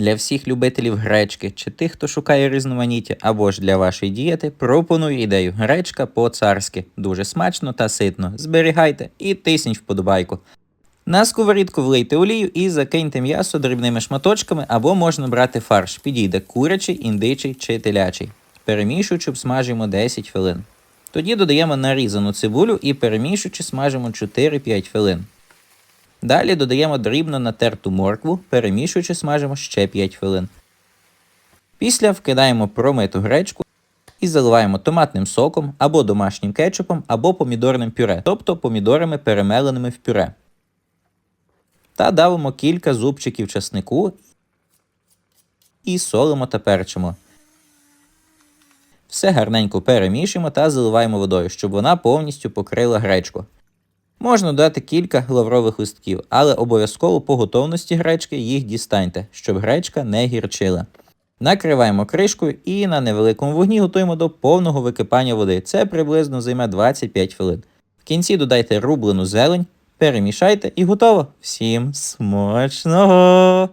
Для всіх любителів гречки чи тих, хто шукає різноманіття або ж для вашої дієти, пропоную ідею гречка по-царськи. Дуже смачно та ситно. Зберігайте і тисніть вподобайку. На сковорідку влийте олію і закиньте м'ясо дрібними шматочками, або можна брати фарш. Підійде курячий, індичий чи телячий. Перемішуючи, смажимо 10 хвилин. Тоді додаємо нарізану цибулю і перемішуючи смажимо 4-5 хвилин. Далі додаємо дрібно натерту моркву, перемішуючи смажимо ще 5 хвилин. Після вкидаємо промиту гречку і заливаємо томатним соком або домашнім кетчупом, або помідорним пюре, тобто помідорами перемеленими в пюре. Та давимо кілька зубчиків часнику і солимо та перчимо. Все гарненько перемішуємо та заливаємо водою, щоб вона повністю покрила гречку. Можна додати кілька лаврових листків, але обов'язково по готовності гречки їх дістаньте, щоб гречка не гірчила. Накриваємо кришкою і на невеликому вогні готуємо до повного википання води. Це приблизно займе 25 хвилин. В кінці додайте рублену зелень, перемішайте і готово. Всім смачного!